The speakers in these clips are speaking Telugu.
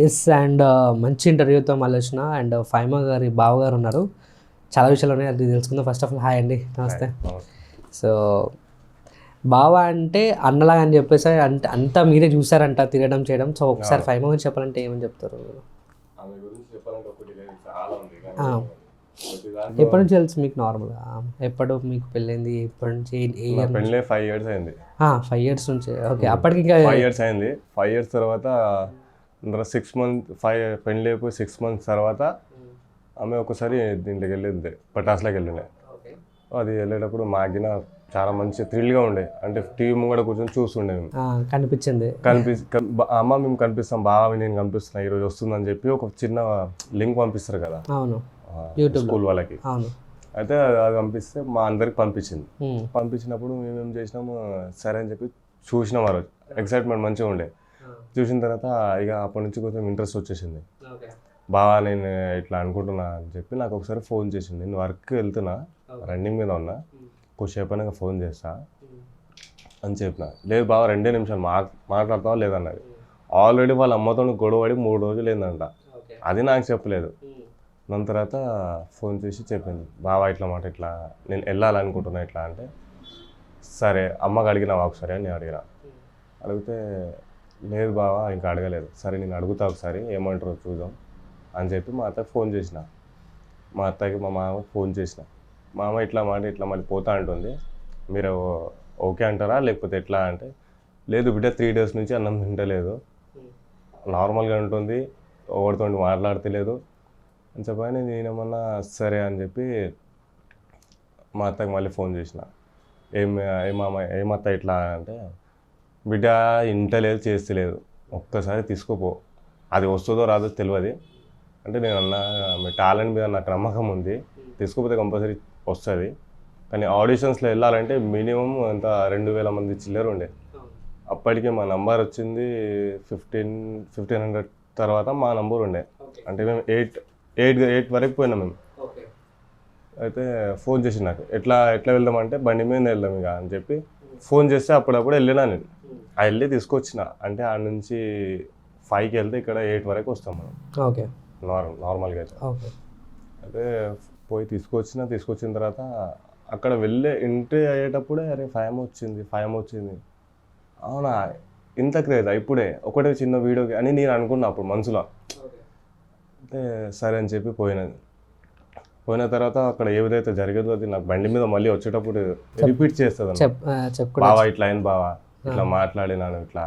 ఎస్ అండ్ మంచి ఇంటర్వ్యూతో మళ్ళీ వచ్చిన అండ్ ఫైమా గారి బావగారు ఉన్నారు. చాలా విషయాలు ఉన్నాయి అది తెలుసుకుందాం. ఫస్ట్ ఆఫ్ ఆల్ హాయ్ అండి. నమస్తే. సో బావ అంటే అన్నలాగా అని చెప్పేసి అంటే అంతా మీరే చూసారంట తిరగడం చేయడం. సో ఒకసారి ఫైమా గురించి చెప్పాలంటే ఏమని చెప్తారు? ఎప్పటి నుంచి తెలుసు మీకు నార్మల్గా? ఎప్పుడు మీకు పెళ్ళైంది? ఎప్పటి నుంచి? ఏ- ఇయర్ పెళ్ళే ఫైవ్ ఇయర్స్ అయింది. ఫైవ్ ఇయర్స్ నుంచి. ఓకే అప్పటికి ఇంకా ఫైవ్ ఇయర్స్ అయింది. ఫైవ్ ఇయర్స్ తర్వాత సిక్స్ మంత్ ఫైవ్ పెళ్ళి అయిపోయి సిక్స్ మంత్స్ తర్వాత ఆమె ఒకసారి దీంట్లోకి వెళ్ళింది పటాస్లోకి వెళ్ళిండే ఓకే. అది వెళ్ళేటప్పుడు మాగిన చాలా మంచి థ్రిల్గా ఉండే అంటే టీవీ ముంగడ కూర్చొని చూస్తుండే మేము. కనిపించింది. కనిపి కన్- బా- అమ్మ మేము కనిపిస్తాం బాగా నేను కనిపిస్తున్నా ఈరోజు వస్తుందని చెప్పి ఒక చిన్న లింక్ పంపిస్తారు కదా. అవును. స్కూల్ వాళ్ళకి. అవును. అయితే అది- అది పంపిస్తే మా అందరికి పంపించింది. పంపించినప్పుడు మేము ఏం చేసినాము సరే అని చెప్పి చూసినాం ఆ రోజు. ఎక్సైట్మెంట్ మంచిగా ఉండే. చూసిన తర్వాత ఇక అప్పటి నుంచి కొంచెం ఇంట్రెస్ట్ వచ్చేసింది. బాగా నేను ఇట్లా అనుకుంటున్నా అని చెప్పి నాకు ఒకసారి ఫోన్ చేసింది. నేను వర్క్ వెళ్తున్నా రన్నింగ్ మీద ఉన్నా కొద్దిసేపు అయినాక ఫోన్ చేస్తా అని చెప్పిన. లేదు బాగా రెండే నిమిషాలు మా మాట్లాడతావా లేదన్నది ఆల్రెడీ వాళ్ళ అమ్మతో గొడవడి మూడు రోజులు ఏందంట అది నాకు చెప్పలేదు. దాని తర్వాత ఫోన్ చేసి చెప్పింది. బావా ఇట్లా మాట ఇట్లా నేను వెళ్ళాలనుకుంటున్నా ఇట్లా అంటే సరే అమ్మకి అడిగినావా ఒకసారి అని నేను అడిగిన అడిగితే లేదు బావా ఇంకా అడగలేదు. సరే నేను అడుగుతా ఒకసారి ఏమంటారో చూద్దాం అని చెప్పి మా అత్తకి ఫోన్ చేసిన. మా అత్తకి మా మామ ఫోన్ చేసిన. మామ ఇట్లా మాట ఇట్లా మళ్ళీ పోతా అంటుంది. మీరు ఓకే అంటారా? లేకపోతే ఎట్లా అంటే లేదు బిడ్డ త్రీ డేస్ నుంచి అన్నం తింటలేదు. నార్మల్గా ఉంటుంది ఎవరితో మాట్లాడతలేదు అని చెప్పని నేనేమన్నా సరే అని చెప్పి మా అత్తకి మళ్ళీ ఫోన్ చేసిన. ఏం ఏమమ్మ ఏమత్త ఇట్లా అంటే బిడ్డ ఇంటలేదు చేస్తలేదు ఒక్కసారి తీసుకోపో. అది వస్తుందో రాదో తెలియదు అంటే నేను అన్న మీ టాలెంట్ మీద నాకు నమ్మకం ఉంది. తీసుకోపోతే కంపల్సరీ వస్తుంది. కానీ ఆడిషన్స్లో వెళ్ళాలంటే మినిమం అంత రెండు వేల మంది చిల్లర ఉండే. అప్పటికి మా నంబర్ వచ్చింది ఫిఫ్టీన్ ఫిఫ్టీన్ హండ్రెడ్ తర్వాత మా నంబర్ ఉండే. అంటే మేము ఎయిట్ ఎయిట్ ఎయిట్ వరకు పోయినాం మేము. అయితే ఫోన్ చేసి నాకు ఎట్లా ఎట్లా వెళ్దామంటే బండి మీద వెళ్దాం ఇక అని చెప్పి ఫోన్ చేస్తే అప్పుడప్పుడు వెళ్ళినా నేను. ఆ వెళ్ళి తీసుకొచ్చిన. అంటే ఆడ నుంచి ఫైవ్కి వెళ్తే ఇక్కడ ఎయిట్ వరకు వస్తాం మనం. ఓకే. నార్మల్ నార్మల్గా అయితే. ఓకే. అయితే పోయి తీసుకొచ్చిన తీసుకొచ్చిన తర్వాత అక్కడ వెళ్ళే ఎంట్రీ అయ్యేటప్పుడే అరే ఫైవ్ వచ్చింది ఫైవ్ వచ్చింది. అవునా? ఇంత క్రేజ్ ఇప్పుడే. ఒకటే చిన్న వీడియోకి అని నేను అనుకున్నా అప్పుడు మనసులో. అంటే సరే అని చెప్పి పోయినది. పోయిన తర్వాత అక్కడ ఏదైతే జరిగేదో అది నాకు బండి మీద మళ్ళీ వచ్చేటప్పుడు రిపీట్ చేస్తుంది ఆ, బావా ఇట్లా అయింది బావా. ఇట్లా మాట్లాడినాను ఇట్లా.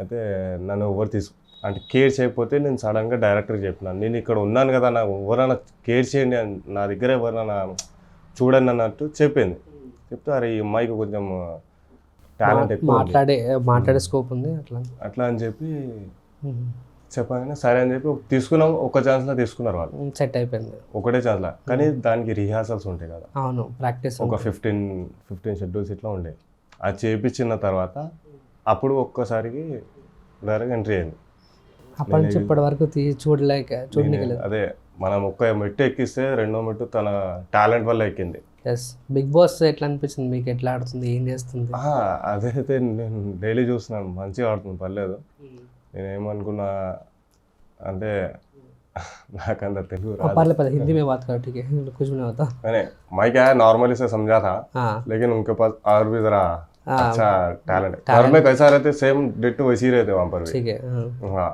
అయితే నన్ను ఎవరు తీసు అంటే కేర్ చేయకపోతే నేను సడన్గా డైరెక్టర్కి చెప్పినాను నేను ఇక్కడ ఉన్నాను కదా నాకు ఎవరైనా కేర్ చేయండి నా దగ్గర ఎవరైనా చూడండి అన్నట్టు చెప్పింది. చెప్తే అరే ఈ అమ్మాయికి కొంచెం టాలెంట్ ఎక్కువ. మాట్లాడే మాట్లాడే స్కోప్ ఉంది అట్లా. అట్లా అని చెప్పి. చెప్పగానే సరే అని చెప్పి తీసుకున్నాం ఒక ఛాన్స్లో తీసుకున్నారు వాళ్ళు. సెట్ అయిపోయింది. ఒకటే ఛాన్స్లో. కానీ దానికి రిహార్సల్స్ ఉంటాయి కదా. అవును ప్రాక్టీస్ ఒక ఫిఫ్టీన్ ఫిఫ్టీన్ షెడ్యూల్స్ ఇట్లా ఉండే అది చేయించిన తర్వాత అప్పుడు ఒక్కసారికి డైరెక్ట్ ఎంట్రీ అయింది. అప్పటి నుంచి ఇప్పటి వరకు చూడలేక చూడలేదు అదే మనం ఒక్క మెట్టు ఎక్కిస్తే రెండో మెట్టు తన టాలెంట్ వల్ల ఎక్కింది. ఎస్ బిగ్ బాస్ ఎట్లా అనిపించింది మీకు? ఎట్లా ఆడుతుంది? ఏం చేస్తుంది? అదైతే నేను డైలీ చూస్తున్నాను. మంచిగా ఆడుతుంది పర్లేదు. నేను ఏమనుకున్నా అంటే నాకంత తెలుగు हाँ, రాదు पहले पहले हिंदी में बात करो ठीक है कुछ भी नहीं होता मैंने मैं क्या है नॉर्मली से समझा था हाँ लेकिन उनके पास और भी जरा हाँ, अच्छा टैलेंट है घर में कैसा रहते सेम डिट्टो वैसे ही रहते वहाँ पर भी ठीक है हाँ, हाँ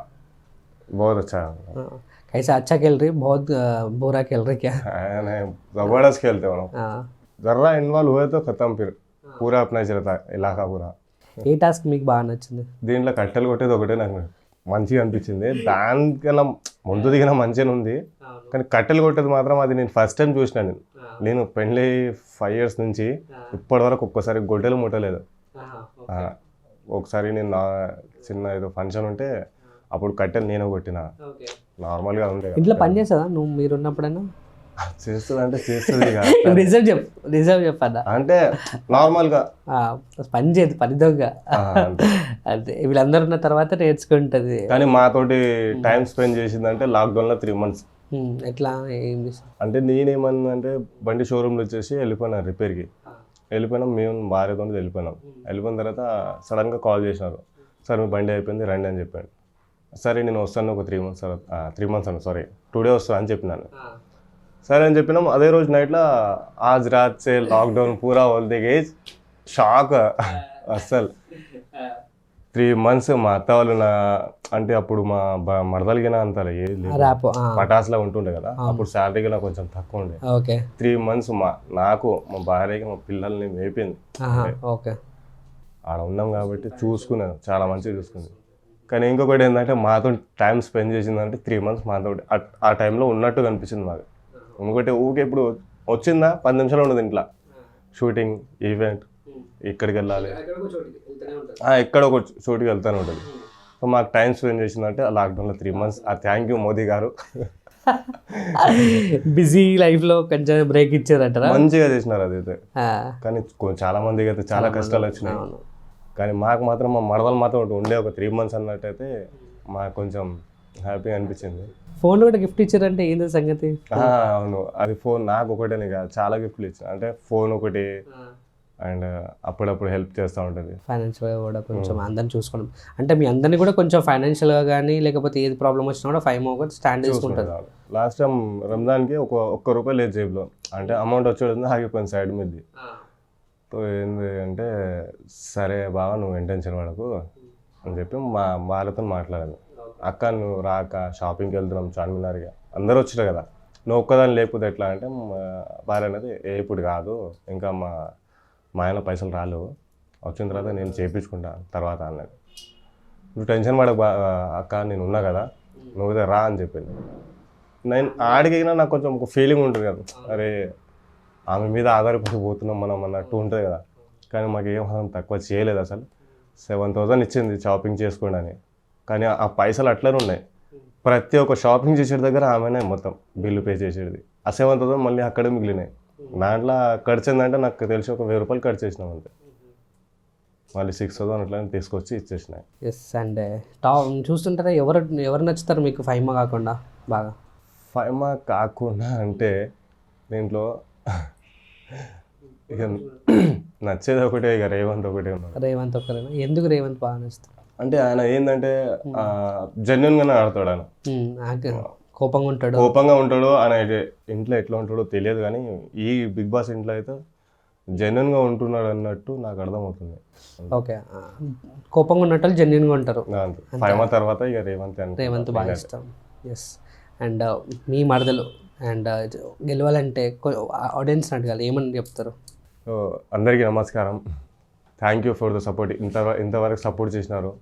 बहुत अच्छा है हाँ। कैसा अच्छा खेल रही बहुत अ, बुरा खेल रही क्या है, नहीं जबरदस्त खेलते हैं वो लोग हाँ जर्रा इन्वॉल्व हुए तो खत्म फिर पूरा अपना ही चलता है इलाका पूरा ఏ టాస్క్ మీకు బాగా నచ్చింది దీంట్లో కట్టెలు కొట్టేది ఒకటే నాకు మంచిగా అనిపించింది. దానికన్నా ముందు దిగిన మంచిగా ఉంది. కానీ కట్టెలు కొట్టేది మాత్రం అది నేను ఫస్ట్ టైం చూసిన నేను. నేను పెళ్ళి ఫైవ్ ఇయర్స్ నుంచి ఇప్పటి వరకు ఒక్కసారి గొడ్డలు ముట్టలేదు. ఆ, ఒకసారి నేను నా చిన్న ఏదో ఫంక్షన్ ఉంటే అప్పుడు కట్టెలు నేను కొట్టిన. నార్మల్గా ఉండే. ఇంట్లో పని చేస్తుందా నువ్వు మీరు ఉన్నప్పుడైనా చేస్తుంది అంటే చేస్తుంది. రిజర్వ్ చెప్పు రిజర్వ్ చెప్పన్నా? అంటే నార్మల్గా. పని చేయదు పని దొంగ. అంతే. వీళ్ళందరూ ఉన్న తర్వాత నేర్చుకుంటుంది. కానీ మాతోటి టైం స్పెండ్ చేసిందంటే లాక్డౌన్లో త్రీ మంత్స్. ఎట్లా? ఏం అంటే నేనేమన్నా బండి షోరూమ్లో వచ్చేసి వెళ్ళిపోయినా రిపేర్కి. వెళ్ళిపోయినాం మేము భార్యతో వెళ్ళిపోయినాం. వెళ్ళిపోయిన తర్వాత సడన్గా కాల్ చేసినారు. సార్ మీ బండి అయిపోయింది రండి అని చెప్పాడు. సరే నేను వస్తాను ఒక త్రీ మంత్స్ తర్వాత త్రీ మంత్స్ అన్న సారీ టూ డే వస్తాను అని చెప్పినాను. సరే అని చెప్పినాం. అదే రోజు నైట్లో ఆజ్ రాత్ సే లాక్డౌన్ పూరా వదిలే గేజ్ షాక్ అస్సలు. త్రీ మంత్స్ మా అత్త వాళ్ళు నా అంటే అప్పుడు మా బ- మరదలిగిన అంత ఏది లేదు. ర్యాప్ పటాస్లా ఉంటుండే కదా. అప్పుడు శాలరీ కూడా కొంచెం తక్కువ ఉండే. ఓకే. త్రీ మంత్స్ మా నాకు మా భార్యకి మా పిల్లల్ని మేపింది. ఓకే. ఆడ ఉన్నాం కాబట్టి చూసుకున్నాను. చాలా మంచిగా చూసుకుంది కానీ ఇంకొకటి ఏంటంటే మాతో టైం స్పెండ్ చేసిందంటే త్రీ మంత్స్ మాతో ఆ- ఆ టైంలో ఉన్నట్టు కనిపించింది మాకు. ఇంకొకటి ఊకే ఇప్పుడు వచ్చిందా? పది నిమిషాలు ఉండదు ఇంట్లో. షూటింగ్ ఈవెంట్ ఇక్కడికి వెళ్ళాలి. ఆ, ఎక్కడ ఒక చోటుకి వెళ్తానే ఉంటుంది. సో మాకు టైం స్పెండ్ చేసిందంటే ఆ లాక్డౌన్లో త్రీ మంత్స్ ఆ థ్యాంక్ యూ మోదీ గారు. బిజీ లైఫ్లో కొంచెం బ్రేక్ ఇచ్చారంటారా? మంచిగా చేసినారు అదైతే. ఆ, కానీ చాలా మందికి అయితే చాలా కష్టాలు వచ్చినాయి. కానీ మాకు మాత్రం మా మరదలు మాత్రం ఒకటి ఉండే ఒక త్రీ మంత్స్ అన్నట్టయితే మాకు కొంచెం హ్యాపీగా అనిపించింది. ఫోన్ కూడా గిఫ్ట్ ఇచ్చారంటే ఏంది సంగతి? అవును. అది ఫోన్ నాకు ఒకటేనే కాదు చాలా గిఫ్ట్లు ఇచ్చిన. అంటే ఫోన్ ఒకటి అండ్ అప్పుడప్పుడు హెల్ప్ చేస్తూ ఉంటుంది. ఫైనాన్షియల్గా కూడా కొంచెం అందరిని చూసుకోవడం అంటే మీ అందరినీ కూడా కొంచెం ఫైనాన్షియల్గా కానీ లేకపోతే ఏది ప్రాబ్లం వచ్చినా కూడా ఫైవ్ ఒకటి స్టాండ్ చేసుకుంటారు. లాస్ట్ టైం రంజాన్కి ఒక ఒక్క రూపాయి లేదు జేబులో. అంటే అమౌంట్ వచ్చేది ఆగిపోయింది సైడ్ మీది. ఏంది అంటే సరే బాగా నువ్వు ఇంటెన్షన్ పడకు అని చెప్పి మా వాళ్ళతో మాట్లాడాను. అక్క నువ్వు రాక షాపింగ్కి వెళ్తున్నాం చార్మినార్గా అందరూ వచ్చినారు కదా. నువ్వు ఒక్కదాన్ని లేకపోతే ఎట్లా అంటే మా భార్య అనేది ఏ ఇప్పుడు కాదు. ఇంకా మా మా ఆయన పైసలు రాలేవు. వచ్చిన తర్వాత నేను చేయించుకుంటా తర్వాత అన్నది. నువ్వు టెన్షన్ పడక బా అక్క నేను ఉన్నా కదా. నువ్వు అయితే రా అని చెప్పింది. నేను ఆడికైనా నాకు కొంచెం ఒక ఫీలింగ్ ఉంటుంది కదా. అరే ఆమె మీద ఆధారపడి పోతున్నాం మనం అన్నట్టు ఉంటుంది కదా. కానీ మాకు ఏం తక్కువ చేయలేదు అసలు. సెవెన్ థౌసండ్ ఇచ్చింది షాపింగ్ చేసుకోండి అని. కానీ ఆ పైసలు అట్లనే ఉన్నాయి. ప్రతి ఒక్క షాపింగ్ చేసే దగ్గర ఆమెనే మొత్తం బిల్లు పే చేసేది. థౌసండ్ మళ్ళీ అక్కడే మిగిలినాయి. దాంట్లో ఖర్చు ఏంటంటే నాకు తెలిసి ఒక వెయ్యి రూపాయలు ఖర్చు చేసినాం అంతే. మళ్ళీ సిక్స్ థౌసండ్ అట్లా తీసుకొచ్చి ఇచ్చేసినాయి. ఎస్ అండ్. టాప్ చూస్తుంటారా? ఎవరు ఎవరు నచ్చుతారు మీకు ఫైవ్ కాకుండా బాగా? ఫైవ్ మార్క్ కాకుండా అంటే దీంట్లో ఇక నచ్చేది ఒకటే ఇక రేవంత్ ఒకటే ఉన్నాడు రేవంత్ ఒక్కరేనా? ఎందుకు రేవంత్ బాగా నచ్చుతారు? అంటే ఆయన ఏంటంటే జెన్యున్గానే ఆడతాడు ఆయన. కోపంగా ఉంటాడు. కోపంగా ఉంటాడు. ఆయన ఇంట్లో ఎట్లా ఉంటాడో తెలియదు కానీ ఈ బిగ్ బాస్ ఇంట్లో అయితే జెన్యున్గా ఉంటున్నాడు అన్నట్టు నాకు అర్థమవుతుంది. ఓకే. కోపంగా ఉన్నట్టు జెన్యున్గా ఉంటారు. ఫైవ్ మంత్ తర్వాత ఇక రేవంత్ రేవంత్ బాగా ఇష్టం. ఎస్ అండ్ మీ మరదలు అండ్ గెలవాలంటే ఆడియన్స్ అడగాలి. ఏమని చెప్తారు? అందరికీ నమస్కారం. Thank you for the support ఇంత ఇంతవరకు సపోర్ట్ చేసినారు.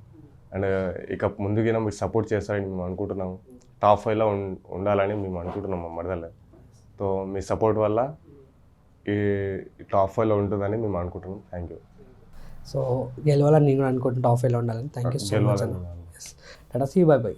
అండ్ ఇక ముందుగా మీరు సపోర్ట్ చేస్తారని మేము అనుకుంటున్నాము. టాప్ ఫైవ్లో ఉండాలని మేము అనుకుంటున్నాం మా మరదలే. సో మీ సపోర్ట్ వల్ల ఈ టాప్ ఫైవ్లో ఉంటుందని మేము అనుకుంటున్నాం థ్యాంక్ యూ సో గెలవాలని నేను కూడా అనుకుంటున్నా టాప్ ఫైవ్లో ఉండాలని. Thank you so much tata see bye bye